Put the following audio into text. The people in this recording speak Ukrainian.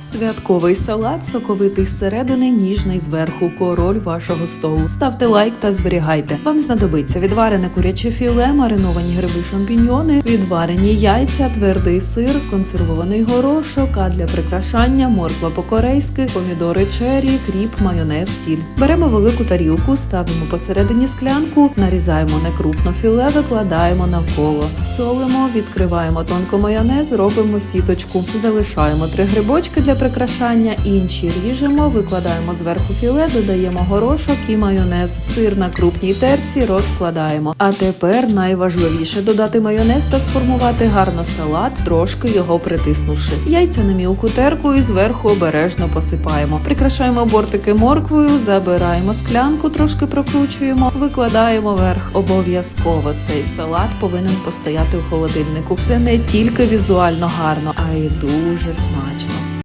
Святковий салат, соковитий зсередини, ніжний зверху, король вашого столу. Ставте лайк та зберігайте. Вам знадобиться відварене куряче філе, мариновані гриби шампіньйони, відварені яйця, твердий сир, консервований горошок, а для прикрашання морква по-корейськи, помідори чері, кріп, майонез, сіль. Беремо велику тарілку, ставимо посередині склянку, нарізаємо некрупно філе, викладаємо навколо. Солимо, відкриваємо тонко майонез, робимо сіточку. Залишаємо три грибочки для прикрашання, інші ріжемо, викладаємо зверху філе, додаємо горошок і майонез. Сир на крупній терці розкладаємо. А тепер найважливіше додати майонез та сформувати гарно салат, трошки його притиснувши. Яйця на мілку терку і зверху обережно посипаємо. Прикрашаємо бортики морквою, забираємо склянку, трошки прокручуємо, викладаємо верх. Обов'язково цей салат повинен постояти у холодильнику. Це не тільки візуально гарно, а й дуже смачно.